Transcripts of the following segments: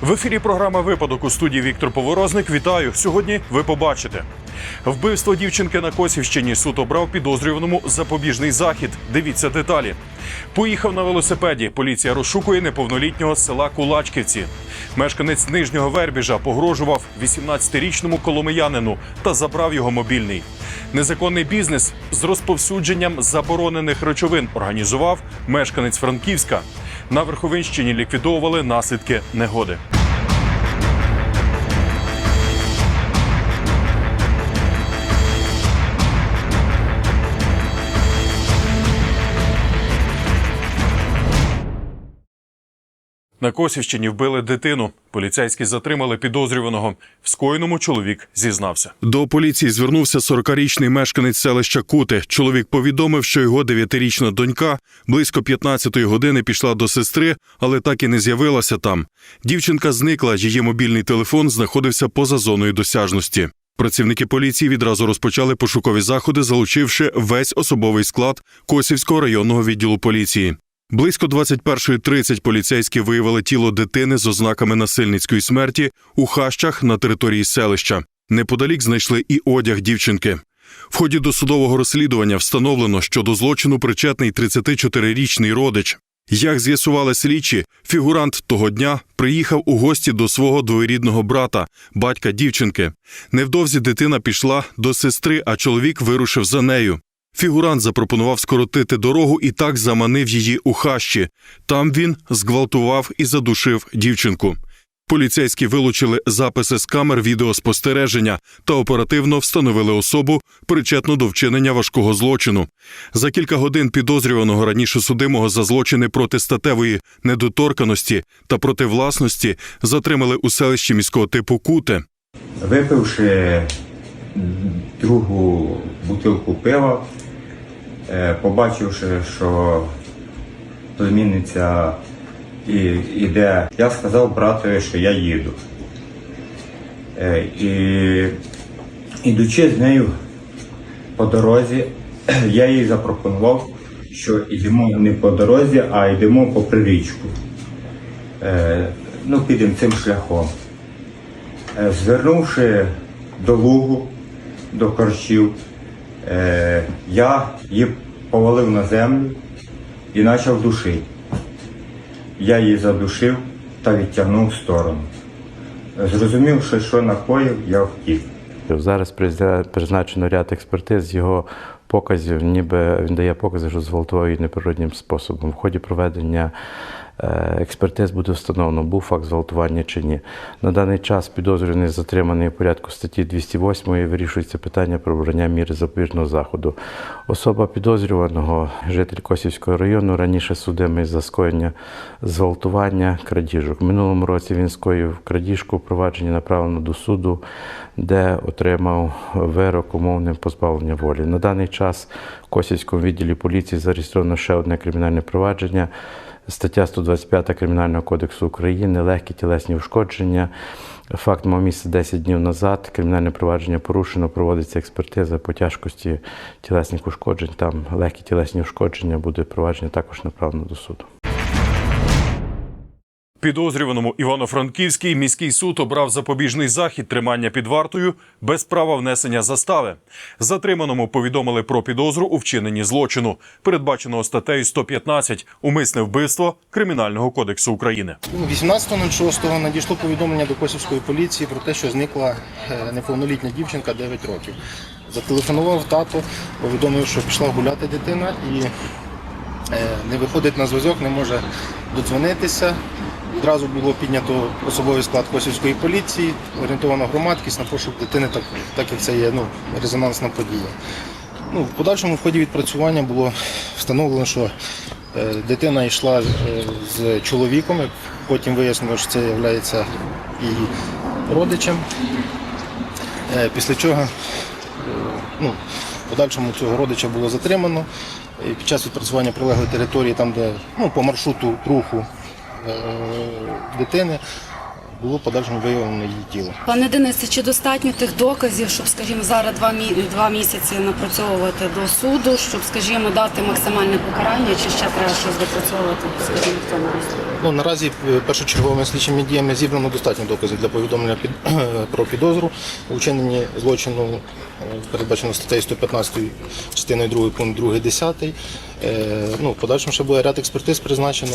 В ефірі програма Випадок у студії Віктор Поворозник. Вітаю. Сьогодні ви побачите. Вбивство дівчинки на Косівщині суд обрав підозрюваному запобіжний захід. Дивіться деталі. Поїхав на велосипеді. Поліція розшукує неповнолітнього з села Кулачківці. Мешканець нижнього Вербіжа погрожував 18-річному коломиянину та забрав його мобільний. Незаконний бізнес з розповсюдженням заборонених речовин організував мешканець Франківська. На Верховинщині ліквідовували наслідки негоди. На Косівщині вбили дитину. Поліцейські затримали підозрюваного. В скоєному чоловік зізнався. До поліції звернувся 40-річний мешканець селища Кути. Чоловік повідомив, що його 9-річна донька близько 15-ї години пішла до сестри, але так і не з'явилася там. Дівчинка зникла, її мобільний телефон знаходився поза зоною досяжності. Працівники поліції відразу розпочали пошукові заходи, залучивши весь особовий склад Косівського районного відділу поліції. Близько 21.30 поліцейські виявили тіло дитини з ознаками насильницької смерті у хащах на території селища. Неподалік знайшли і одяг дівчинки. В ході досудового розслідування встановлено, що до злочину причетний 34-річний родич. Як з'ясували слідчі, фігурант того дня приїхав у гості до свого двоюрідного брата, батька дівчинки. Невдовзі дитина пішла до сестри, а чоловік вирушив за нею. Фігурант запропонував скоротити дорогу і так заманив її у хащі. Там він зґвалтував і задушив дівчинку. Поліцейські вилучили записи з камер відеоспостереження та оперативно встановили особу, причетну до вчинення важкого злочину. За кілька годин підозрюваного раніше судимого за злочини проти статевої недоторканості та проти власності затримали у селищі міського типу Куте. Випивши другу бутилку пива, побачивши, що племінниця і, іде, я сказав братові, що я їду. Е, І ідучи з нею по дорозі, я їй запропонував, що йдемо не по дорозі, а йдемо попри річку. Е, Ну, підемо цим шляхом. Е, Звернувши до лугу, до корчів, е, я її повалив на землю і почав душити. Я її задушив та відтягнув в сторону. Е, Зрозумівши, що накоїв, я втік. Зараз призначено ряд експертиз його показів, ніби він дає покази, що зґвалтував її неприроднім способом. В ході проведення е, експертиз буде встановлено, був факт зґвалтування чи ні. На даний час підозрюваний затриманий у порядку статті 208 і вирішується питання про обрання міри запобіжного заходу. Особа підозрюваного, житель Косівського району, раніше судимий за скоєння зґвалтування крадіжок. В минулому році він скоїв крадіжку, провадження направлено до суду, де отримав вирок умовним позбавлення волі. На даний час в Косівському відділі поліції зареєстровано ще одне кримінальне провадження. Стаття 125 Кримінального кодексу України легкі тілесні ушкодження. Факт мав місце 10 днів назад. Кримінальне провадження порушено, проводиться експертиза по тяжкості тілесних ушкоджень. Там легкі тілесні ушкодження буде провадження також направлено до суду. Підозрюваному Івано-Франківський міський суд обрав запобіжний захід тримання під вартою без права внесення застави. Затриманому повідомили про підозру у вчиненні злочину, передбаченого статтею 115 умисне вбивство Кримінального кодексу України. 18.06 надійшло повідомлення до Косівської поліції про те, що зникла е, неповнолітня дівчинка 9 років. Зателефонував тато, повідомив, що пішла гуляти дитина і е, не виходить на зв'язок, не може додзвонитися. Відразу було піднято особовий склад Косівської поліції, орієнтована громадськість на пошук дитини, так, так як це є ну, резонансна подія. Ну, в подальшому в ході відпрацювання було встановлено, що е, дитина йшла е, з чоловіком, потім вияснило, що це є її родичем. Е, Після чого е, ну, в подальшому цього родича було затримано. І під час відпрацювання прилеглої території, там, де ну, по маршруту руху дитини, було подальшому виявлено її тіло. Пане Денисе, чи достатньо тих доказів, щоб, скажімо, зараз два, мі... два місяці напрацьовувати до суду, щоб, скажімо, дати максимальне покарання, чи ще треба щось допрацьовувати, скажімо, в цьому? Ну, наразі е, першочерговими слідчими діями зібрано достатньо доказів для повідомлення під, про підозру у вчиненні злочину, е, передбачено статтею 115 частиною 2 пункт 2 10. Е, Ну, в подальшому ще буде ряд експертиз призначено,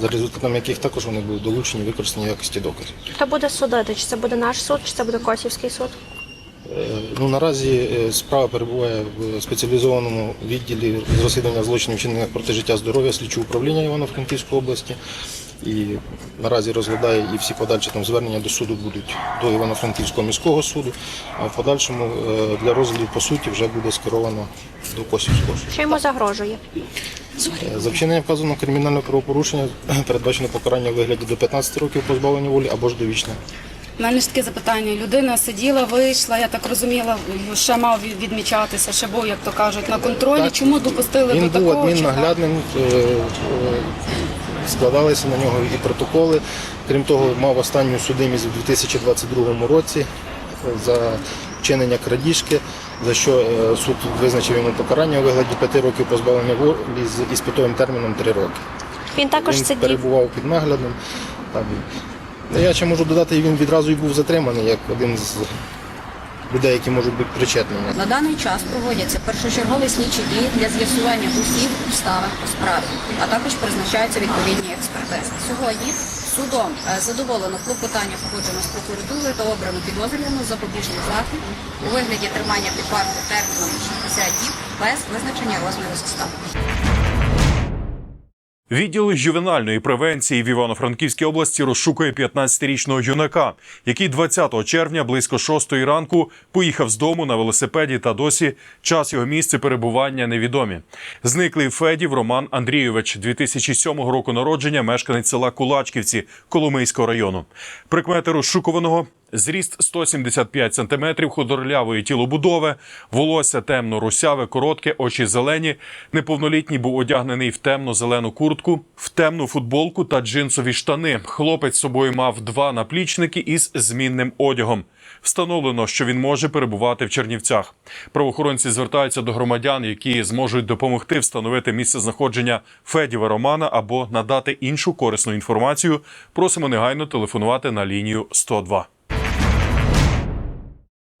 за результатами яких також вони будуть долучені використані в якості доказів. Хто буде судити? Чи це буде наш суд, чи це буде Косівський суд? Е, Ну, наразі е, справа перебуває в спеціалізованому відділі з розслідування злочинів вчинених проти життя здоров'я слідчого управління Івано-Франківської області. І наразі розглядає і всі подальші там звернення до суду будуть до Івано-Франківського міського суду. А в подальшому е, для розгляду по суті вже буде скеровано до Косівського суду. Що йому загрожує? Е, За вчинення вказаного кримінального правопорушення передбачено покарання у вигляді до 15 років позбавлення волі або ж довічне. У мене ж таке запитання. Людина сиділа, вийшла, я так розуміла, ще мав відмічатися, ще був, як то кажуть, на контролі. Так. Чому допустили Він до був такого? чи адміннаглядним, е, е, складалися на нього і протоколи. Крім того, мав останню судимість у 2022 році за вчинення крадіжки, за що е, суд визначив йому покарання у вигляді 5 років позбавлення волі з іспитовим терміном 3 роки. Він також Він перебував під наглядом. Я ще можу додати, він відразу і був затриманий як один з людей, які можуть бути причетними. На даний час проводяться першочергові слідчі дії для з'ясування усіх обставин у справі, а також призначаються відповідні експертизи. Сьогодні судом е, задоволено клопотання погоджено з прокуратурою та обрано підозрювану запобіжний захід у вигляді тримання під вартою терміном 60 діб без визначення розміру застави. Відділ ювенальної превенції в Івано-Франківській області розшукує 15-річного юнака, який 20 червня близько 6 ранку поїхав з дому на велосипеді та досі час його місця перебування невідомі. Зниклий Федів Роман Андрійович, 2007 року народження, мешканець села Кулачківці Коломийського району. Прикмети розшукуваного Зріст 175 см, худорлявої тілобудови, волосся темно-русяве, коротке, очі зелені. Неповнолітній був одягнений в темно-зелену куртку, в темну футболку та джинсові штани. Хлопець собою мав два наплічники із змінним одягом. Встановлено, що він може перебувати в Чернівцях. Правоохоронці звертаються до громадян, які зможуть допомогти встановити місце знаходження Федіва Романа або надати іншу корисну інформацію. Просимо негайно телефонувати на лінію 102.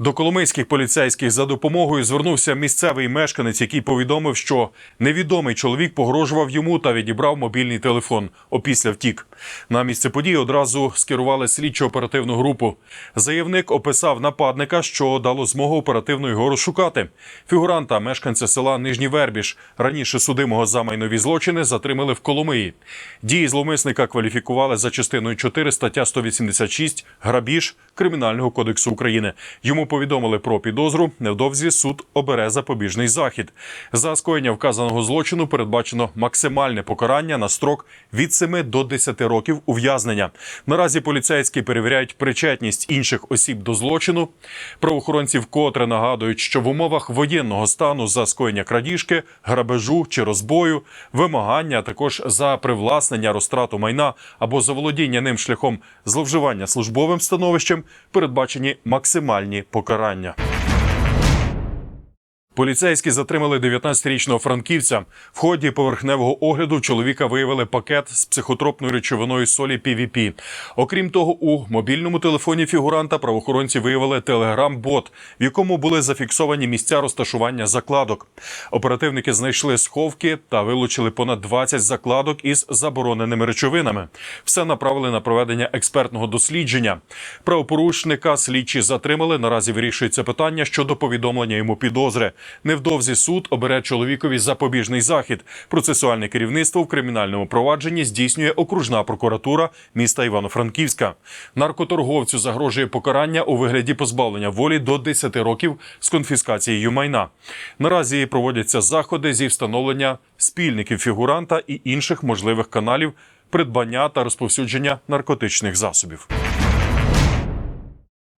До коломийських поліцейських за допомогою звернувся місцевий мешканець, який повідомив, що невідомий чоловік погрожував йому та відібрав мобільний телефон. Опісля втік. На місце події одразу скерували слідчо-оперативну групу. Заявник описав нападника, що дало змогу оперативно його розшукати. Фігуранта, мешканця села Нижній Вербіж, раніше судимого за майнові злочини, затримали в Коломиї. Дії зловмисника кваліфікували за частиною 4 стаття 186 грабіж Кримінального кодексу України. Йому повідомили про підозру. Невдовзі суд обере запобіжний захід. За скоєння вказаного злочину передбачено максимальне покарання на строк від 7 до 10 років ув'язнення. Наразі поліцейські перевіряють причетність інших осіб до злочину. Правоохоронці вкотре нагадують, що в умовах воєнного стану за скоєння крадіжки, грабежу чи розбою, вимагання, а також за привласнення розтрату майна або заволодіння ним шляхом зловживання службовим становищем передбачені максимальні покарання покарання. Поліцейські затримали 19-річного франківця. В ході поверхневого огляду чоловіка виявили пакет з психотропною речовиною солі PVP. Окрім того, у мобільному телефоні фігуранта правоохоронці виявили телеграм-бот, в якому були зафіксовані місця розташування закладок. Оперативники знайшли сховки та вилучили понад 20 закладок із забороненими речовинами. Все направили на проведення експертного дослідження. Правопорушника слідчі затримали. Наразі вирішується питання щодо повідомлення йому підозри. Невдовзі суд обере чоловікові запобіжний захід. Процесуальне керівництво в кримінальному провадженні здійснює окружна прокуратура міста Івано-Франківська. Наркоторговцю загрожує покарання у вигляді позбавлення волі до 10 років з конфіскацією майна. Наразі проводяться заходи зі встановлення спільників фігуранта і інших можливих каналів придбання та розповсюдження наркотичних засобів.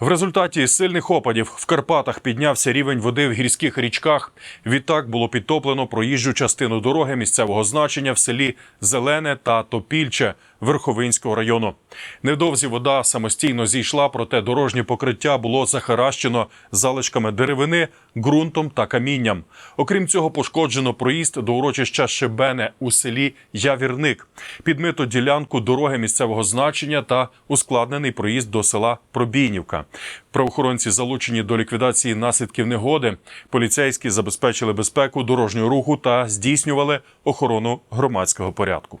В результаті сильних опадів в Карпатах піднявся рівень води в гірських річках. Відтак було підтоплено проїжджу частину дороги місцевого значення в селі Зелене та Топільче Верховинського району. Невдовзі вода самостійно зійшла, проте дорожнє покриття було захаращено залишками деревини, ґрунтом та камінням. Окрім цього, пошкоджено проїзд до урочища Шибене у селі Явірник, підмито ділянку дороги місцевого значення та ускладнений проїзд до села Пробійнівка. Правоохоронці залучені до ліквідації наслідків негоди. Поліцейські забезпечили безпеку дорожнього руху та здійснювали охорону громадського порядку.